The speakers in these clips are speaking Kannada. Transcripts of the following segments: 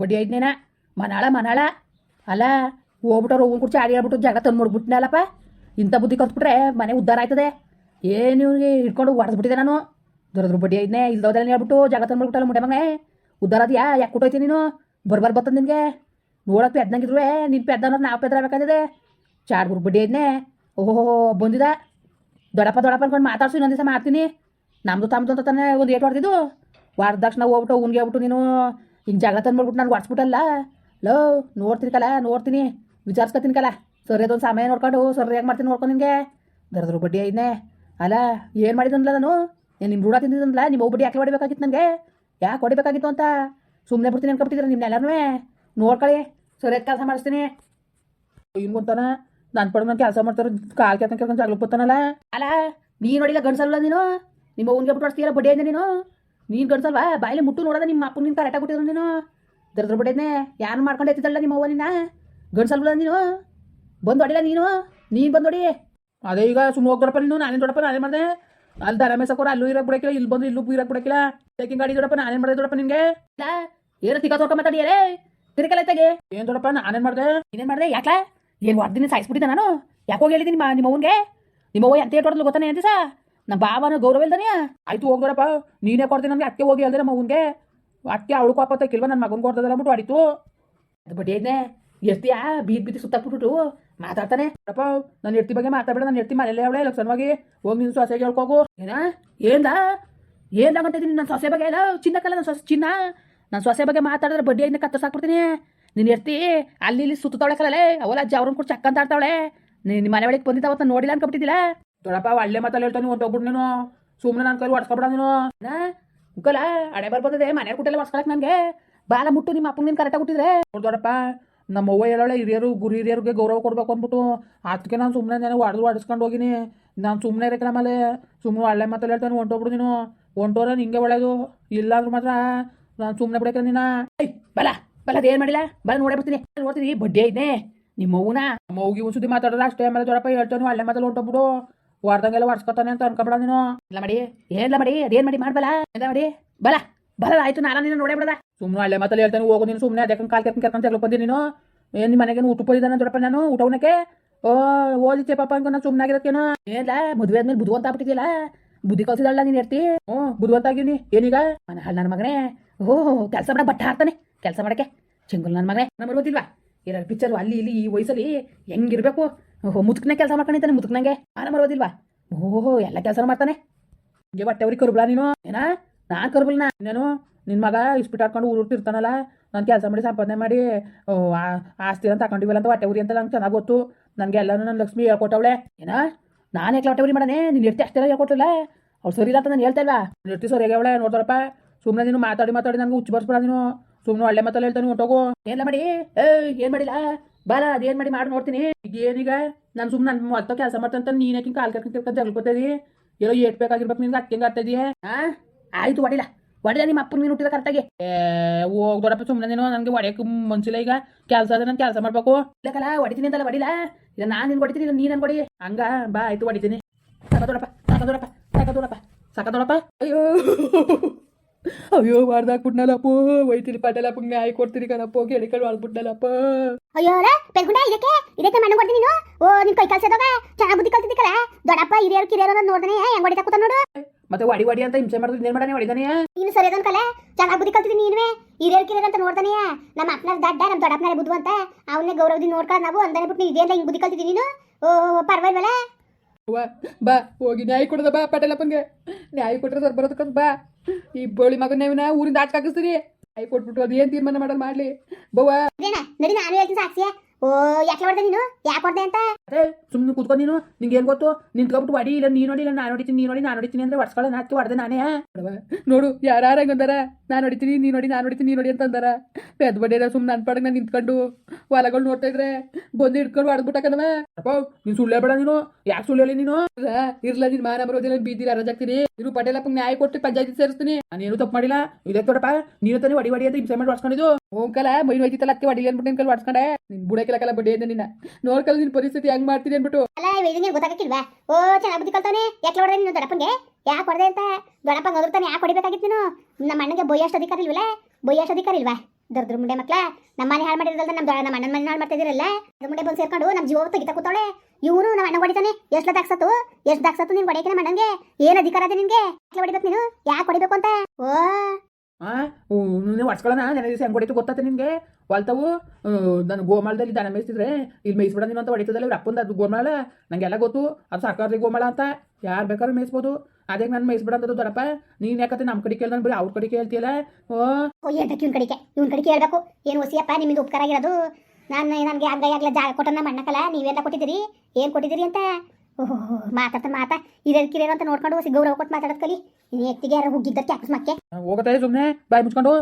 ಬಡ್ಡಿ ಐದ್ನೇನ ಮನಾಳ ಮನಾಳ. ಅಲ್ಲ ಹೋಗ್ಬಿಟ್ಟು ಹೋಗಿ ಕುರ್ಚಿ ಆಡಿ ಹೇಳ್ಬಿಟ್ಟು ಜಾಗ ತಂದು ಮುಡ್ಬಿಟ್ನಲ್ಲಪ್ಪ. ಇಂಥ ಬುದ್ಧಿ ಕಲ್ತ್ಬಿಟ್ರೆ ಮನೆ ಉದ್ಧಾರ ಆಯ್ತದೆ. ಏನು ಇವ್ನಿಗೆ ಹಿಡ್ಕೊಂಡು ಹೊಡೆದ್ಬಿಟ್ಟಿದೆ ನಾನು? ದೊರದ್ರ ಬಡ್ಡಿ ಐದನೇ ಇಲ್ದೋದೆಲ್ಲ ಹೇಳ್ಬಿಟ್ಟು ಜಾಗ ತಂದು ಮಾಡ್ಬಿಟ್ಟಲ್ಲ ಮುಟ್ಟೆ ಮಗೇ ಉದ್ದಾರ ಅದ್ಯಾ? ಯಾಕೆ ಕೊಟ್ಟೋಯ್ತಿ ನೀನು? ಬರ್ಬಾರ್ ಬರ್ತದೆ ನಿನಗೆ? ನೋಡಕ್ಕೆ ಪೆದ್ದಂಗಿದ್ರು ನಿನ್ನ ಪೆದ್ದ ಅನ್ನೋದು ನಾವು ಪೆದ್ರ ಬೇಕಾಗಿದೆ ಚಾಡ್ ಗುರು ಬಡ್ಡಿ ಐದನೇ ಓಹೋ ಬಂದಿದ. ದೊಡಪ್ಪ ದೊಡಪ್ಪ ಅನ್ಕೊಂಡು ಮಾತಾಡ್ಸು, ಇನ್ನೊಂದು ದಿವಸ ಮಾಡ್ತೀನಿ. ನಮ್ಮದು ತಮ್ಮದು ಅಂತ ತಾನೇ ಒಂದು ಏಟ್ ಹೊಡೆದಿದ್ದು. ವಾರದ ತಕ್ಷಣ ಹೋಗ್ಬಿಟ್ಟು ಅವ್ನಿಗೆ ಹೋಗ್ಬಿಟ್ಟು ನೀನು ಹಿಂಗೆ ಜಾಗ ತಂದ್ಬಿಟ್ಬಿಟ್ಟು ನಾನು ಒಡ್ಸ್ಬಿಟ್ಟಲ್ಲ ಲೋ, ನೋಡ್ತೀನಿ ಕಲ, ನೋಡ್ತೀನಿ. ವಿಚಾರಿಸ್ಕೊತೀನಿ ಕಲ. ಸರಿ ಅದೊಂದು ಸಮಯ ನೋಡ್ಕೊಂಡು ಸರಿಯಾಗಿ ಮಾಡ್ತೀನಿ ನೋಡ್ಕೊಂಡು ನಿಮಗೆ ದರದ್ರ ಬಡ್ಡಿ ಐದನೇ. ಅಲ್ಲ, ಏನು ಮಾಡಿದ್ನಲ್ಲ ನಾನು? ಏನು ನಿಮ್ಮ ರೂಢ ತಿಂದಿದ್ದಲ್ಲ ನಿಮ್ಮ ಒಬ್ಬಡಿ ಯಾಕೆ ಹೊಡಿಬೇಕಾಗಿತ್ತು ನನಗೆ? ಯಾಕೆ ಹೊಡಿಬೇಕಾಗಿತ್ತು ಅಂತ? ಸುಮ್ಮನೆ ಬಿಡ್ತೀನಿ ಅನ್ಕೊಬಿಟ್ಟಿದ್ರೆ ನಿಮ್ಮನ್ನೆಲ್ಲರೂ ನೋಡ್ಕೊಳ್ಳಿ. ಸರಿಯಾದ ಕೆಲಸ ಮಾಡಿಸ್ತೀನಿ. ಹಿಂಗೊಂತಾನ ನನ್ನ ಪಡೆದು ನಾನು ಕೆಲಸ ಮಾಡ್ತಾರೆ, ಕಾಲು ಕೆತ್ತ ಕೆಲಸ ಜಗಳ ಬರ್ತಾನಲ್ಲ. ಅಲ್ಲ, ನೀನು ನೋಡಿಲ್ಲ ಗಂಡಸಲ್ಲ ನೀನು? ನಿಮ್ಮ ಅವ್ನಿಗೆ ಬಿಟ್ಟು ಬಡ್ಡಿ ಐದೆ ನೀನು? ನೀನು ಗಂಡ್ಸಲ್ವಾ? ಬಾಯಲ್ಲಿ ಮುಟ್ಟು ನೋಡೋದ ನಿಮ್ಮ ಅಪ್ಪ ನಿನ್ನ ಕರೆಕ್ಟಾಗಿ ಕೊಟ್ಟಿದ್ರು ನೀನು? ದರ್ದ್ರ ಬಡ್ಡಿದ್ನೆ ಯಾರು ಮಾಡ್ಕೊಂಡು ಎತ್ತಿದ್ದಲ್ಲ ನಿಮ್ಮ ಅವ್ವ ನಿನ್ನ? ಗಂಡ್ಸಲ್ವಲ್ಲ ನೀನು? ಬಂದು ಹೊಡಿಲ್ಲ ನೀನು? ನೀನು ಬಂದು ಹೊಡಿ. ಅದೇ ಈಗ ಸುಮ್ಮನೆ ಹೋಗ್ದೊಡಪ್ಪ ನೀನು? ನಾನೇನು ದೊಡಪ್ಪ ನಾನೇ ಮಾಡಿದೆ? ಅಲ್ಲಿ ದರ ಮೇಸಕ್ಕೋರ ಅಲ್ಲೂ ಇರಕ್ಕೆ ಬಿಡಕ್ಕಿಲ್ಲ ಇಲ್ಲಿ ಬಂದು ಇಲ್ಲೂ ಇರಕ್ಕೆ ಬಿಡಕ್ಕಿಲ್ಲ ಟೇಕಿಂಗ್ ಗಾಡಿ ದೊಡಪ್ಪ ನಾನೇನು ಮಾಡಿದೆ ದೊಡಪ್ಪ ನಿನಗೆ? ಏನು ತಿಕ್ಕ ತೊಳ್ಕ ಮಾತಾಡಿಯರೇ ತಿರ್ಕಲ್ಲ ತೆಗೆ ಏನು ದೊಡಪ್ಪ ನಾನೇನು ಮಾಡಿದೆ? ಏನೇನು ಮಾಡಿದೆ? ಯಾಕೆ ಏನು ಹೊಡ್ದಿನ ಸಾಯಿಸ್ಬಿಟ್ಟಿದ್ದೆ ನಾನು? ಯಾಕೆ ಹೋಗಿ ಹೇಳಿದ್ದೀನಿ ನಿಮ್ಮ ನಿಮ್ಮ ಅವ್ವನ್ಗೆ ನಿಮ್ಮ ಅವ್ವ ಎಂತ ಹೊಡೆದ್ಲು ಗೊತ್ತಾನೆ ಅಂತ ಸಾ ನಮ್ಮ ಬಾಬನ ಗೌರವ ಇಲ್ದಾನೆ ಆಯ್ತು ಹೋಗೋರಪ್ಪ ನೀನೇ ಕೊಡ್ತೀನಿ ನನಗೆ ಅತ್ತೆ ಹೋಗಿ ಹೇಳ್ದೆ ನಮ್ಮ ಅಕ್ಕೆ ಅವಳು ಪಾಪತ್ತ ಕಿಲ್ವ ನನ್ನ ಮಗನ ಕೊಡ್ತದಲ್ಲ ಅಂದ್ಬಿಟ್ಟು ಆಡಿತು ಅದು ಬಡ್ಡಿ ಐದ್ನೆ ಎರ್ತಿಯಾ? ಬೀದ್ ಬೀದಿ ಸುತ್ತಾಕ್ಬಿಟ್ಟು ಮಾತಾಡ್ತಾನೆ. ಅಪ್ಪ ನನ್ನ ಎರ್ತಿ ಬಗ್ಗೆ ಮಾತಾಡ್ಬೇಡ, ನಾನು ಎರ್ತಿ ಮನೇಲೆ ಅವಳೆ ಲಕ್ಷಣವಾಗಿ ಹೋಗಿ ನಿನ್ನ ಸೊಸೆಗೆ ಹೇಳ್ಕೋಗು. ಏನಾ? ಏನ್ದ ಏನಾಗಂತಿದ್ದೀನಿ ನನ್ನ ಸೊಸೆ ಬಗ್ಗೆ? ಇಲ್ಲ ಚಿನ್ನಕ್ಕಲ್ಲ ನನ್ನ ಸೊಸೆ, ಚಿನ್ನ? ನನ್ನ ಸೊಸೆ ಬಗ್ಗೆ ಮಾತಾಡಿದ್ರೆ ಬಡ್ಡಿ ಐದನ್ನ ಕತ್ತರ್ಸಾಕ್ಬಿಡ್ತೀನಿ ನೀನು ಎರ್ತಿ ಅಲ್ಲಿ ಇಲ್ಲಿ ಸುತ್ತಾವಳೆ ಕಲಲೆ ಅವಲ್ಲ ಅಜ್ಜ ಅವ್ರನ್ನ ಕೂಡ ಚಕ್ಕಂತ ಆಡ್ತಾವಳೆ. ನಿಮ್ಮ ಮನೆ ಒಳಗೆ ಬಂದಿದ್ದ ಅವತ್ತು ನೋಡಿಲ್ಲ ಅನ್ಕೊಬಿಟ್ಟಿದ್ದಿಲ್ಲ ದೊಡ್ಡಪ್ಪ ಒಳ್ಳೆ ಮಾತಲ್ಲಿ ಹೇಳ್ತಾನೆ ಹೊಂಟೋಗ್ಬಿಟ್ಟು ನೀನು ಸುಮ್ಮನೆ ನಾನು ಕೈ ಹೊಡ್ಸ್ಕೊಬಿಡ ನೀನು ಮುಕ್ಕಲ್ಲ ಹಣೆ ಬರ್ಬೋದೇ ಮನೆ ಕುಟ್ಟೆಲ್ಲ ಹೊಡ್ಸ್ಕೊಳಕ್ ನನಗೆ ಬಾಲ ಮುಟ್ಟು ನಿಮ್ಮ ಅಪ್ಪನ ನೀನು ಕರೆಕ್ಟಾಗಿ ಹುಟ್ಟಿದ್ರೆ ದೊಡ್ಡಪ್ಪ ನಮ್ಮ ಅವ್ವ ಹೇಳೋಳೆ ಹಿರಿಯರು ಗುರು ಹಿರಿಯರಿಗೆ ಗೌರವ ಕೊಡ್ಬೇಕು ಅಂದ್ಬಿಟ್ಟು ಅದಕ್ಕೆ ನಾನು ಸುಮ್ಮನೆ ನಾನು ಹೊಡೆದು ಹೊಡೆಸ್ಕೊಂಡು ಹೋಗಿನಿ ನಾನು ಸುಮ್ಮನೆ ಇರಕ್ಕೆ ನಮ್ಮಲ್ಲಿ ಸುಮ್ಮನೆ ಒಳ್ಳೆ ಮಾತಲ್ಲಿ ಹೇಳ್ತಾನೆ ಹೊಂಟೋಗ್ಬಿಡು ನೀನು ಹೊಂಟೋರ ನಿಂಗೆ ಒಳ್ಳೇದು ಇಲ್ಲ ಅಂದ್ರೂ ಮಾತ್ರ ನಾನು ಸುಮ್ಮನೆ ಬಿಡಕ್ಕೆ ನೀನ ಬಲ ಬಲ ಅದೇನು ಮಾಡಿಲ್ಲ ಬಲ ನೋಡೇ ಬರ್ತೀನಿ ನೋಡ್ತೀನಿ ಬಡ್ಡಿ ಐತೆ ನಿಮ್ಮ ಅವ್ವನ ನಮ್ಮ ಅವ್ಗೆ ಒಂದು ಸುದ್ದಿ ಅಷ್ಟೇ ಆಮೇಲೆ ದೊಡ್ಡಪ್ಪ ಹೇಳ್ತಾನೆ ಒಳ್ಳೆ ಮಾತಲ್ಲಿ ಹೊಂಟೋಗ್ಬಿಡು ವಾರ್ದಂಗೆಲ್ಲ ಹೊಡ್ಸ್ಕೊತಾನೆ ಅಂತ ಅನ್ಕೊಂಬಿಡ ನೀನು. ಇಲ್ಲ ಮಾಡಿ, ಏನಿಲ್ಲ ಮಾಡಿ, ಅದೇನ್ ಮಾಡಿ ಮಾಡ್ಬಲ್ಲ ಎಂತ ಮಾಡಿ ಬಲ ಬಲ ಆಯ್ತು, ನಾನು ನೀನು ನೋಡೇ ಬಿಡದ. ಸುಮ್ಮನೆ ಅಲ್ಲೇ ಮತ್ತೆ ಹೇಳ್ತಾನೆ, ಹೋಗು ನೀನು ಸುಮ್ಮನೆ ಅದಕ್ಕೆ ಕಾಲ್ ಕೆರ್ಕೊಂಡು ಕೆರ್ಕೊಂಡು ತೆಗ್ಲು ಬಂದಿ ನೀನು. ಏನು ನಿಮ್ಮ ಮನೆಗೆ ಊಟ ಹೋಗಿದ್ದಾನೆ ದೊಡ್ಡಪ್ಪ ನಾನು, ಊಟ ಉಣ್ಣಕ್ಕೆ? ಓ ಓದಿತ್ತೆ ಪಾಪ ಅನ್ಕೊಂಡು ನಾನು ಸುಮ್ಮನೆ ಆಗಿರೋಕ್ಕೇನು ಏನಿಲ್ಲ, ಮದುವೆ ಆದ್ಮೇಲೆ ಬುದ್ಧಿವಂತ ಆಗ್ಬಿಟ್ಟಿದ್ಯಲ್ಲ? ಬುದ್ಧಿ ಕಲ್ಸಿದಲ್ಲ ನೀನು ಇರ್ತಿ ಹ್ಞೂ, ಬುದ್ಧಿವಂತ ಆಗಿನಿ ಏನೀಗ? ನನ್ನ ಹಳ್ಳ ನನ್ನ ಮಗನೇ. ಓ ಕೆಲಸ ಮಾಡ, ಬಟ್ಟ ಹಾಕ್ತಾನೆ. ಕೆಲಸ ಮಾಡಕ್ಕೆ. ಚೆಂಗುಲ್ ನನ್ನ ಮಗನೇ. ನಮ್ಮ ಗೊತ್ತಿಲ್ವಾ ಎರಡು ಪಿಕ್ಚರ್ ಅಲ್ಲಿ, ಇಲ್ಲಿ, ಈ ವಯಸ್ಸಲ್ಲಿ ಹೆಂಗಿರ್ಬೇಕು? ಓಹೋ, ಮುದುಕನೇ ಕೆಲಸ ಮಾಡ್ಕೊಂಡಿದ್ದಾನೆ, ಮುದುಕನಂಗೆ. ಆನ ಬರೋದಿಲ್ವಾ ಓಹೋ, ಎಲ್ಲ ಕೆಲಸ ಮಾಡ್ತಾನೆ. ಹಿಂಗೆ ಹೊಟ್ಟೆ ಅವ್ರಿಗೆ ಕರ್ಬಳ ನೀನು? ಏನ? ನಾನು ಕರ್ಬಲ್ನ ನಾನು ನಿನ್ನ ಮಗ ಇಸ್ಪಿಟ್ ಹಾಕೊಂಡು ಊರುಟ್ಟಿರ್ತಾನಲ್ಲ ನಾನು ಕೆಲಸ ಮಾಡಿ, ಸಂಪಾದನೆ ಮಾಡಿ ಆಸ್ತಿ ಅಂತ ತಗೊಂಡಿವಲ್ಲ ಅಂತ ಹೊಟ್ಟೆ ಉರಿ ಅಂತ ನಂಗೆ ಚೆನ್ನಾಗಿ ಗೊತ್ತು. ನನಗೆ ಎಲ್ಲನೂ ನನ್ನ ಲಕ್ಷ್ಮಿ ಹೇಳ್ಕೊಟ್ಟವಳೆ. ಏನ? ನಾನು ಯಾಕೆ ಹೊಟ್ಟೆ ಉರಿ ಮಾಡನೆ ನೀನು ಇರ್ತಿ ಅಷ್ಟೆಲ್ಲ ಹೇಳ್ಕೊಟ್ಟಿಲ್ಲ ಅವ್ರು ಸರಿ ಇಲ್ಲ ಅಂತ ನಾನು ಹೇಳ್ತಾ ಇಲ್ವಾ? ಇರ್ತಿ ಸರಿ ಅವಳೆ ನೋಡ್ತಾರಪ್ಪ ಸುಮ್ಮನೆ ನೀನು ಮಾತಾಡಿ ಮಾತಾಡಿ ನನಗೆ ಹುಚ್ಚು ಬರ್ಸ್ಬೇಡ ನೀನು. ಸುಮ್ಮನೆ ಒಳ್ಳೆ ಮಾತಲ್ಲ ಹೇಳ್ತಾನೆ ಹೊಂಟೋಗು ಏನಿಲ್ಲ ಮಾಡಿ? ಏ ಏನು ಮಾಡಿಲ್ಲ? ಬಾಲ ಅದೇನು ಮಾಡಿ ಮಾಡಿ, ನೋಡ್ತೀನಿ. ಏನೀಗ ನಾನು ಸುಮ್ಮನೆ ನನ್ನ ಮೊತ್ತ ಕೆಲಸ ಮಾಡ್ತಂತ ನೀನು ಯಾಕೆ ಕಾಲು ಕರ್ಕೊಂಡು ತಿರ್ಕೊಂಡು ಜಗ್ಲ್ಕೊತೀರಿ ಏನೋ ಏಟ್ ಬೇಕಾಗಿರ್ಬೇಕು ನಿನ್ಗೆ ಅಕ್ಕೆ ಆಗ್ತಾ ಹಾಂ ಆಯ್ತು ಹೊಡಿಲ್ಲ ಹೊಡೆದ ನಿಮ್ಮ ಅಪ್ಪನ ನೀನು ಹುಟ್ಟಿದ ಕರೆಕ್ಟಾಗಿ ಹೋಗ್ ದೊಡ್ಡಪ್ಪ ಸುಮ್ಮನೆ ನೀನು, ನನಗೆ ಹೊಡೆಯಕ್ಕೆ ಮನ್ಸಿಲ್ಲ ಈಗ. ಕೆಲಸ ಅದ ನಾನು ಕೆಲಸ ಮಾಡ್ಬೇಕು. ಇಲ್ಲಕಲ್ಲ ಹೊಡಿತೀನಿ ಅಂತಲ್ಲ ಹೊಡಿಲ್ಲ ಇಲ್ಲ, ನಾನು ನಿನ್ಗೆ ಹೊಡಿತೀನಿ ಇಲ್ಲ ನನ್ಗೆ ಹೊಡಿ ಹಂಗ, ಬಾ, ಆಯ್ತು ಹೊಡಿತೀನಿ ಸಾಕ ದೊಡಪ್ಪ ಸಾಕ ದೊಡಪ್ಪ ಸಾಕ ದೊಡಪ್ಪ ಸಾಕ ದೊಡಪ್ಪ ಅಯ್ಯೋ. ಅಯ್ಯೋ ಮಾಡ್ದಾಕ್ಬಿಟ್ನಲ್ಲಪ್ಪ ಒಯ್ತೀನಿ ಪಟೇಲಪ್ಪ ನ್ಯಾಯ ಕೊಡ್ತೀನಿ ಕಣಪ್ಪ ಕೇಳಿಕೊಂಡು ಮಾಡ್ಬಿಟ್ನಲ್ಲಪ್ಪ ಅಯ್ಯೋ ಅಲ್ಲ ಪೆರ್ಗುಂಡ ಇದಕ್ಕೆ? ಇದಕ್ಕೆ ಮಣ್ಣು ಕೊಡ್ತೀನಿ ನೀನು? ಓ ನಿನ್ ಕೈ ಕಲ್ಸದವ ಚೆನ್ನಾಗಿ ಬುದ್ಧಿ ಕಲ್ತಿದ್ದಕ್ಕಲ್ಲ ದೊಡ್ಡಪ್ಪ ಹಿರಿಯರು ಕಿರಿಯರು ನೋಡ್ದಾನೆ ಹೆಂಗ್ ಹೊಡಿತಾ ಕೂತ ನೋಡು? ಮತ್ತೆ ವಡಿ ವಡಿ ಅಂತ ಹಿಂಸೆ ಮಾಡಿದ್ರೆ ಇನ್ನೇನು ಮಾಡಾನೆ ಹೊಡಿದಾನೆ ನೀನು ಸರಿ ಅದನ್ ಕಲೆ? ಚೆನ್ನಾಗಿ ಬುದ್ಧಿ ಕಲ್ತಿದ್ದೀನಿ ನೀನುವೆ. ಹಿರಿಯರು ಕಿರಿಯರು ಅಂತ ನೋಡ್ತಾನೆ ನಮ್ಮ ಅಪ್ಪನ ದಡ್ಡ ನಮ್ಮ ದೊಡ್ಡಪ್ಪನ ಬುದ್ಧವಂತ ಅವನ್ನೇ ಗೌರವದಿಂದ ನೋಡ್ಕೊಳ್ಳೋದು ನಾವು ಅಂದಾನೆ ಬಿಟ್ಟು ಇದೇಂದ ಹಿಂಗ್ ಬುದ್ಧಿ ಕಲ್ತಿದ್ದೀನಿ ನೀನು? ಓ ಪರವಾಗಿಲ್ಲ ಅವ್ವ, ಬಾ ಹೋಗಿ ನ್ಯಾಯ ಕೊಡದ ಬಾ ಪಟೇಲಪ್ಪನ್ಗೆ ನ್ಯಾಯ ಕೊಟ್ರೆ ಸರ್ ಬರೋದಕ್ಕಂತ ಬಾ. ಈ ಬೋಳಿ ಮಗನ ಊರಿಂದ ಆಚೆ ಹಾಕಿಸ್ತೀನಿ. ನ್ಯಾಯ ಕೊಟ್ಬಿಟ್ಟು ಅದು ಏನು ತೀರ್ಮಾನ ಮಾಡೋದು ಮಾಡಲಿ. ಬವ್ವ ನಡಿ ನಾನು ಹೇಳ್ತೀನಿ ಸಾಕ್ಷಿ ಓ ಯಾಕೆ ಹೊಡೆದೆ ನೀನು? ಯಾಕೆ ಹೊಡೆದೆ ಅಂತ? ಅದೇ ಸುಮ್ಮನೆ ಕೂತ್ಕೊ ನೀನು. ನಿಂಗೆ ಏನು ಗೊತ್ತು? ನಿಂತ್ಕೊಬಿಟ್ಟು ಹೊಡಿ ಇಲ್ಲ ನೀನು ನೋಡಿ ಇಲ್ಲ ನಾನು ಹೊಡಿತೀನಿ ನೀನು ನೋಡಿ ನಾನು ಹೊಡಿತೀನಿ ಅಂದ್ರೆ ಹೊಡ್ಸ್ಕೊಳ್ಳೋ ನಾಚಿ ಹೊಡೆದೆ ನಾನೇ. ನೋಡು ಯಾರು ಹಂಗಂದಾರ ನಾನು ಹೊಡಿತೀನಿ ನೀನು ನೋಡಿ ನಾನು ಹೊಡಿತೀನಿ ನೀನು ನೋಡಿ ಅಂತಂದಾರ ಪೆದ್ ಬಡ್ಡಿರ ಸುಮ್ಮನೆ ನನ್ನ ಪಡಗ ನಾನು ನಿಂತ್ಕೊಂಡು. ಹೊಲಗಳು ನೋಡ್ತಾ ಇದ್ರೆ ಬಂದು ಹಿಡ್ಕೊಂಡು ಹೊಡೆದ್ಬಿಟ್ಟಕನವ ಅಪ್ಪ, ನೀನು ಸುಳ್ಳು ಬೇಡ ನೀನು. ಯಾಕೆ ಸುಳ್ಳು ನೀನು? ಇರ್ಲ, ನೀನ್ ಮಾನ ಬರೋದಿಲ್ಲ ಬೀದಿರ ರಜಾಕ್ತೀನಿ ಇರು ಪಟೇಲಪ್ಪ ನ್ಯಾಯ ಕೊಟ್ಟು ಪಂಚಾಯತಿ ಸೇರಿಸ್ತೀನಿ. ನಾನೇನು ತಪ್ಪು ಮಾಡಿಲ್ಲ? ಇದೇ ತೊಡಪ್ಪ, ನೀನು ತಾನೇ ಹೊಡಿ ಹೊಡಿ ಅಂತ ಹಿಂಸೆ ಮಾಡಿ ಹೊಡ್ಸ್ಕೊಂಡಿದ್ದು. ಹೋಗಲ್ಲ ಮೈ ಹೋಯ್ತಿತ್ತಲ್ಲ ಅತ್ತೆ ಹೊಡಿ ಅನ್ಬಿಟ್ಟು ನಿನ್ ಕಲ್ ಹೊಡ್ಸ್ಕೊಂಡೆ. ನಿನ್ ಬುಡಕ್ಕೆಲ್ಲ ಬಡ್ಡಿ ಅಂತ ನಿನ್ನ. ನೋಡ್ಕಲ್ಲ ನಿನ್ ಪರಿಸ್ಥಿತಿ ಹೆಂಗ್ ಮಾಡ್ತೀನಿ ಅನ್ಬಿಟ್ಟು ಅಲ್ಲ ಇದನ್ನ ಓ, ಚೆನ್ನಾಗಿ ಬುದ್ಧಿ ಯಾಕೆ ಹೊಡೆದೆ ನೀನು ದೊಡ್ಡಪ್ಪಂಗೆ? ಯಾಕೆ ಹೊಡೆದೆ ಅಂತ? ದೊಡ್ಡಪ್ಪ ಗೌರ್ತಾನೆ ಯಾಕೆ ಹೊಡಿಬೇಕಾಗಿತ್ತು ನೀನು? ನಮ್ಮ ಅಣ್ಣಗೆ ಬೊಯ್ಯಷ್ಟು ಅಧಿಕಾರ ಇಲ್ವಲ್ಲ? ಬೊಯ್ಯಷ್ಟು ಅಧಿಕಾರ ಇಲ್ವಾ? ದರ್ದ್ರ ಮುಂಡೆ ಮಕ್ಳ ನಮ್ಮ ಮನೆ ಹಾಳು ಮಾಡಿರಲ್ಲ ನಮ್ಮ ನಮ್ಮ ಅಣ್ಣನ ಮನೆ ಹಾಳು ಮಾಡ್ತಾ ಇದಿರಲ್ಲ ಅದ್ರ ಮುಂಡೆ ಬಂದು ಸೇರ್ಕೊಂಡು ನಮ್ಮ ಜೀವ ತೆಗಿತಾ ಕೂತಾಳೆ ಇವನು ನಮ್ಮ ಅಣ್ಣ ಹೊಡಿತಾನೆ. ಎಷ್ಟು ದಾಕ್ಸತ್ತು ಎಷ್ಟು ದಾಕ್ಸತ್ತು ನೀನು ಹೊಡೆಯಕ್ಕೆ ನಮ್ಮ ಅಣ್ಣಂಗೆ? ಏನು ಅಧಿಕಾರ ಅದೇ ನಿಮಗೆ ಯಾಕೆ ಹೊಡಿಬೇಕು ನೀನು? ಯಾಕೆ ಹೊಡಿಬೇಕು ಅಂತ? ಓ. ಆ ನೀನು ಹೊಡ್ಸ್ಕೊಳ್ಳೋಣ ನೆನೆ ದಿವಸ ಹೆಂಗೆ ಹೊಡಿತು ಗೊತ್ತಾತ ನಿನಗೆ? ಹೊಲ್ತಾವು ನಾನು ಗೋಮಾಳದಲ್ಲಿ ದನ ಮೇಯಿಸ್ತಿದ್ರೆ ಇಲ್ಲಿ ಮೇಯಿಸ್ಬಿಡ ನೀನು ಅಂತ ಹೊಡಿತದಲ್ಲ ಇವ್ರ ಅಪ್ಪಂದ ಗೋಮಾಳ? ನಂಗೆಲ್ಲ ಗೊತ್ತು, ಅದು ಸರ್ಕಾರದ ಗೋಮಾಳ ಅಂತ. ಯಾರು ಬೇಕಾದ್ರೂ ಮೇಯಿಸ್ಬೋದು. ಅದೇ ನಾನು ಮೈಸ್ ಬಿಡೋದು ದೊಡ್ಡಪ್ಪ. ನೀನು ಯಾಕತ್ತೆ ನಮ್ಮ ಕಡೆ ಕೇಳ್ದ ಬರೀ ಅವ್ರ ಕಡೆ ಕೇಳ್ತಿಯಲ್ಲ? ಓ. ಓ ಹೇಳ್ಬೇಕು ಇವ್ನ ಕಡೆಗೆ? ಇವ್ನ ಕಡೆಗೆ ಹೇಳ್ಬೇಕು ಏನು ಹೊಸಿಯಪ್ಪ ನಿಮ್ಮಿಂದ ಉಪಕಾರ ಆಗಿರೋದು? ನಾನು ನನಗೆ ಹಂಗಾಗ್ಲೇ ಜಾಗ ಕೊಟ್ಟ ನಮ್ಮ ಅಣ್ಣಕಲ್ಲ ನೀವೆಲ್ಲ ಕೊಟ್ಟಿದ್ದೀರಿ? ಏನು ಕೊಟ್ಟಿದ್ದೀರಿ ಅಂತ? ಓಹೋ ಮಾತಾಡ್ತಾನೆ ಮಾತಾ ಕಿರಿಯರು ಅಂತ ನೋಡ್ಕೊಂಡು ಹೊಸಿ ಗೌರವ ಕೊಟ್ಟು ಮಾತಾಡೋದು ಕಲಿ. ನೀನು ಎತ್ತಿಗೆ ಯಾರು ಹುಗ್ಗಿದ್ದಕ್ಕೆ ಅಕಸ್ಮಾಕ್ಕೆ ಹೋಗತ್ತೆ ಸುಮ್ನೆ ಬಾಯಿ ಮುಚ್ಕೊಂಡು.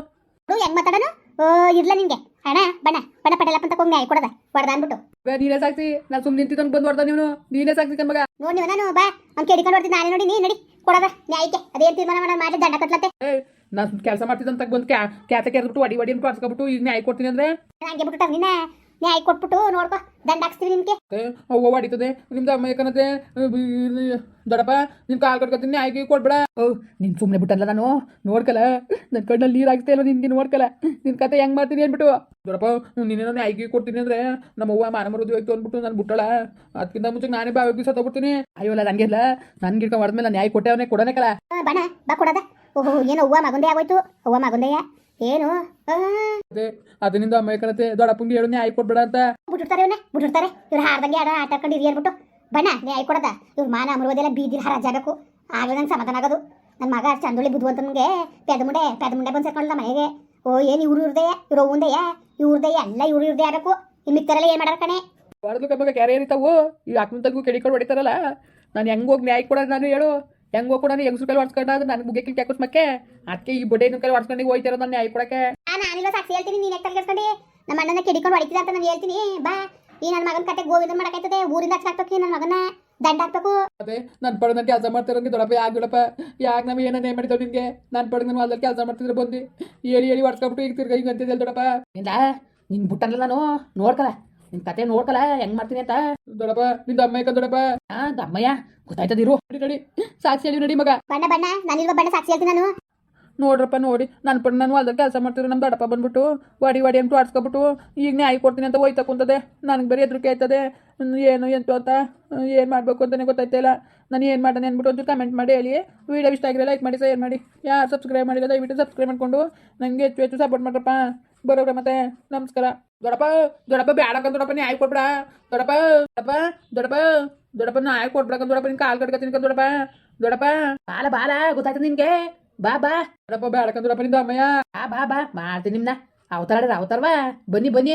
ನೋ ಹೆಂಗ್ ಮಾತಾಡೋನು ಓ ಇರ್ಲ ನಿನ್ಗೆ ಅಣ್ಣ ಬಣ್ಣ ಬಣ್ಣ ಪಟೇಲಪ್ಪ ಅಂತ ಕೊಂಗ್ ಕೊಡದ ಹೊಡೆದ ಅನ್ಬಿಟ್ಟು ಬೇ, ನೀನೇ ಸಾಕ್ತಿ? ನಾನು ಸುಮ್ಮನೆ ನಿಂತಿದ್ದಂಗೆ ಬಂದು ಹೊಡೆದ ನೀನು? ನೀನೇ ಸಾಕ್ತಿ ಕಣ್ ಮಗ? ನೋಡಿ ನೀವು ನಾನು ಬಾ. ಅವ್ನು ಕೇಳಿಕೊಂಡು ಹೊಡ್ತೀನಿ ನಾನೇ ನೋಡಿ ನೀ ನಡಿ ಕೊಡದ ನ್ಯಾಯಕ್ಕೆ ಅದೇನು ತೀರ್ಮಾನ ಮಾಡೋದು ಮಾಡಿ ದಂಡ ಕಟ್ಲತ್ತೆ. ನಾನು ಕೆಲಸ ಮಾಡ್ತಿದ್ದಂತ ಬಂದು ಕ್ಯಾ ಕ್ಯಾತ ಕೆರೆದ್ಬಿಟ್ಟು ಅಡಿ ಒಡಿ ಅಂತ ಅರ್ಸ್ಕೊಬಿಟ್ಟು ಈಗ ನ್ಯಾಯ ಕೊಡ್ತೀನಿ ಅಂದರೆ? ಹಂಗೆ ಬಿಟ್ಟು ನಿನ್ನ ನ್ಯಾಯ ಕೊಟ್ಬಿಟ್ಟು ನೋಡ್ಕೋ ದಂಡ ಹಾಕ್ಸ್ತೀವಿ ನಿನ್ಗೆ ಅವ್ವ ಹೊಡಿತದೆ ನಿಮ್ದು ಅಮ್ಮ ಏಕನತೆ ದೊಡ್ಡಪ್ಪ ನಿನ್ ಕಾಲ್ ಕಟ್ಕೊತೀನಿ ನ್ಯಾಯ ಕೊಡ್ಬೇಡ ಓ ಸುಮ್ನೆ ಸುಮ್ಮನೆ ಬಿಟ್ಟಲ್ಲ ನಾನು? ನೋಡ್ಕಲ್ಲ ನನ್ನ ಕಣ್ಣಲ್ಲಿ ನೀರ್ ಆಗ್ತಾ ಇಲ್ಲ ನಿನ್ಗೆ ನೋಡ್ಕಲ್ಲ ನಿನ್ ಕತೆ ಹೆಂಗ್ ಮಾಡ್ತೀನಿ ಅನ್ಬಿಟ್ಟು ದೊಡ್ಡಪ್ಪ ನಿನ್ನೇನೋ ನ್ಯಾಯಕ್ಕೆ ಕೊಡ್ತೀನಿ ಅಂದ್ರೆ ನಮ್ಮ ಅವ್ವ ಮಾನ ಮರುದು ಹೋಯ್ತು ಅಂದ್ಬಿಟ್ಟು ನಾನು ಬಿಟ್ಟಳ. ಅದಕ್ಕಿಂತ ಮುಂಚೆ ನಾನೇ ಬಾವಿ ಬೀಸ ತಗೋಬಿಡ್ತೀನಿ. ಅಯ್ಯೋ ಅಲ್ಲ ನನಗೆಲ್ಲ ನನ್ಗೆ ಗಿಡ್ಕೊಂಡು ಹೊಡೆದ್ಮೇಲೆ ನ್ಯಾಯ ಕೊಟ್ಟೆ ಅವನೇ ಕೊಡೋನೇ ಕಲ. ಆ, ಬಣ್ಣ ಬಾ ಕೊಡದ. ಓಹೋ ಏನೋ ಹೂವ ಮಗಂದೇ ಆಗೋಯ್ತು. ಹೂವ ಮಗೊಂದಯ್ಯ ಏನು? ಅದೇ ಅದರಿಂದ ಅಮ್ಮ ಯಾಕನತೆ ದೊಡ್ಡಪ್ಪಂಗೆ ಹೇಳು ನ್ಯಾಯ ಕೊಡ್ಬೇಡ ಅಂತ. ಬಿಟ್ಟಿರ್ತಾರೆ ಇವನ್ನ ಬಿಟ್ಟಿರ್ತಾರೆ ಇವ್ರು ಹಾರ್ದಂಗೆ ಆಡ ಆಟ ಆಡ್ಕೊಂಡು ಹಿರಿಯರ್ಬಿಟ್ಟು ಬಣ್ಣ ನೀ ಆಯ್ ಕೊಡದ ಇವ್ರ ಮಾನ ಅಮರುವುದೆಲ್ಲ ಬೀದಿ ಹರಾಜಾಗಬೇಕು ಆಗಲೇ ನಂಗೆ ಸಮಾಧಾನ ಆಗೋದು. ನನ್ನ ಮಗ ಚಂದೊಳ್ಳಿ ಬುದ್ಧಿವಂತನಿಗೆ ಪೆದ ಮುಂಡೆ ಪೆದ ಮುಂಡೆ ಬಂದು ಸೇರ್ಕೊಂಡ್ಲ ಮನೆಗೆ. ಓ ಏನು ಇವ್ರು ಇವ್ರದೆಯ ಇವ್ರು ಅವಂದೆಯ ಇವ್ರದೆಯ ಎಲ್ಲ ಇವ್ರು ಇವ್ರದೇ ಆಗಬೇಕು. ಇನ್ನು ಮಿಕ್ಕರೆಲ್ಲ ಏನು ಮಾಡಾರ ಕಣೆ? ಬಾರದು ಕಮ್ಮಗ ಕ್ಯಾರಿಯರ್ ಏರಿತಾವು ಈ ಆತ್ಮಂತಗೂ ಕೆಡಿಕೊಂಡು ಹೊಡಿತಾರಲ್ಲ. ನಾನು ಹೆಂಗೆ ಹೋಗಿ ನ್ಯಾಯ ಕೊಡೋದು ನಾನು ಹೇಳು. ಹೆಂಗೆ ಕೂಡ ಹೆಂಗ್ ಸುಕಲ್ ಕೈಲಿ ಹೊಡ್ಸ್ಕೊಂಡ ಅದು ನನಗೆ ಮುಗಿಯಕ್ಕೆ ಕ್ಯಾಕುಸ್ ಮಕ್ಕೆ. ಅದಕ್ಕೆ ಈ ಬೊಡೆ ಕೈಲಿ ಹೊಡ್ಸ್ಕೊಂಡು ಹೋಯ್ತಿರೋ ನನ್ನ ನ್ಯಾಯ ಕೊಡಕ್ಕೆ. ನಾನು ನಾನಿಲ್ಲ ಸಾಕ್ಷಿ? ಹೇಳ್ತೀನಿ ನೀನು ಯಾಕೆ ತಲೆಗೆಡ್ಸ್ಕೊಂಡು ನಮ್ಮ ಅಣ್ಣನ ಕೆಡಿಕೊಂಡು ಹೊಡಿತಿದ ಅಂತ ನಾನು ಹೇಳ್ತೀನಿ. ಬಾ. ಈ ನನ್ನ ಮಗನ ಕತೆ ಗೋವಿಂದ ಮಾಡಕೈತದೆ ಊರಿಂದ ಹಾಕ್ಬೇಕು ನನ್ನ ಮಗನ ದಂಡ ಹಾಕ್ಬೇಕು. ಅದೇ ನನ್ನ ಪಡ ನನಗೆ ಕೆಲಸ ಮಾಡ್ತಿರೋಂಗೆ ದೊಡಪ್ಪ ಯಾಕೆ ದೊಡ್ಡಪ್ಪ ಯಾಕೆ ನಾವು ಏನೇ ಮಾಡಿದವ್ ನಿನ್ಗೆ ನನ್ನ ನಾನು ಪಡೆದ ನಾನು ಹೊಲದಲ್ಲಿ ಕೆಲಸ ಮಾಡ್ತಿದ್ರೆ ಬಂದು ಹೇಳಿ ಹೇಳಿ ಹೊಡ್ಸ್ಕೊಬಿಟ್ಟು ಈಗ ತಿರ್ಗ ಈಗ ಅಂತಿದ್ದೆ ದೊಡಪ್ಪ ಇಲ್ಲ ನಿನ್ ಬಿಟ್ಟಲ್ಲ ನಾನು ನೋಡ್ಕಲ್ಲ. ನಿನ್ ಕತೆ ನೋಡ್ಕಲ್ಲ ಹೆಂಗ್ ಮಾಡ್ತೀನಿ ಅಂತ? ದೊಡಪ್ಪ ನಿಂದ ಅಮ್ಮ ಯಾಕ ದೊಡಪ್ಪ ಹಾ ದಮ್ಮಯ್ಯ ಗೊತ್ತಾಯ್ತದಿರು ನಡಿ ನಡಿ. ಸಾಕ್ಷಿ ಹೇಳಿ ನಡಿ ಮಗ. ಬಣ್ಣ ಬಣ್ಣ ನಾನಿಲ್ವ ಬಣ್ಣ ಸಾಕ್ಷಿ ಹೇಳ್ತೀನಿ ನಾನು? ನೋಡ್ರಪ್ಪ ನೋಡಿ. ನನ್ನ ಪಣ್ಣ ನಾನು ಹೊಲ್ದಲ್ಲಿ ಕೆಲಸ ಮಾಡ್ತಿದ್ರು ನಮ್ಮ ದೊಡಪ್ಪ ಬಂದ್ಬಿಟ್ಟು ವಾಡಿ ವಾಡಿ ಅಂತ ಆಡ್ಸ್ಕೊಬಿಟ್ಟು ಈಗ ನ್ಯಾಯ ಕೊಡ್ತೀನಿ ಅಂತ ಹೋಯ್ತಾ ಕುಂತದೆ. ನನಗೆ ಬರೀ ಎದುರಿಕೆ ಆಯ್ತದೆ. ಏನು ಎಂತು ಅಂತ ಏನು ಮಾಡಬೇಕು ಅಂತಲೇ ಗೊತ್ತಾಯ್ತಾ ಇಲ್ಲ. ನಾನು ಏನು ಮಾಡೋಣ ಅಂದ್ಬಿಟ್ಟು ಒಂಚೂರು ಕಮೆಂಟ್ ಮಾಡಿ ಹೇಳಿ. ವೀಡಿಯೋ ಇಷ್ಟ ಆಗಿಲ್ಲ ಲೈಕ್ ಮಾಡಿ ಶೇರ್ ಮಾಡಿ. ಯಾರು ಸಬ್ಸ್ಕ್ರೈಬ್ ಮಾಡಿಲ್ಲ ದಯವಿಟ್ಟು ಸಬ್ಸ್ಕ್ರೈಬ್ ಮಾಡಿಕೊಂಡು. ನನಗೆ ಹೆಚ್ಚು ಹೆಚ್ಚು ಸಪೋರ್ಟ್ ಮಾಡ್ರಪ್ಪ. ಬರೋಬ್ರ ಮತ್ತೆ. ನಮಸ್ಕಾರ. ದೊಡ್ಡಪ್ಪ ದೊಡ್ಡಪ್ಪ ಬ್ಯಾಡಕ್ಕ ದೊಡ್ಡಪ್ಪ ನ್ಯಾಯ ಕೊಡ್ಬೇಡ ದೊಡ್ಡಪ್ಪ ದೊಡ್ಡಪ್ಪ ದೊಡ್ಡಪ್ಪ ದೊಡ್ಡಪ್ಪ ನ್ಯಾಯ ಕೊಡ್ಬೇಕ ದೊಡ್ಡಪ್ಪ, ನಿನ್ ಕಾಲ್ ತಿನ್ಕ ದೊಡ್ಡಪ್ಪ. ದೊಡ್ಡಪ್ಪ, ಬಾಲ ಬಾಲ, ಗೊತ್ತಾಯ್ತು ನಿನ್ಗೆ? ಬಾ ಬಾ. ದೊಡ್ಡಪ್ಪ ಬ್ಯಾಡಕ್ಕ ದೊಡ್ಡಪ್ಪ, ನಿಂದ ಅಮ್ಮಯ್ಯ. ಬಾ ಬಾ ಬಾ. ಮಾಡ್ತೀನಿ ನಿಮ್ನ. ಅವತಾರ ಅವತಾರವಾ ಬನ್ನಿ ಬನ್ನಿ.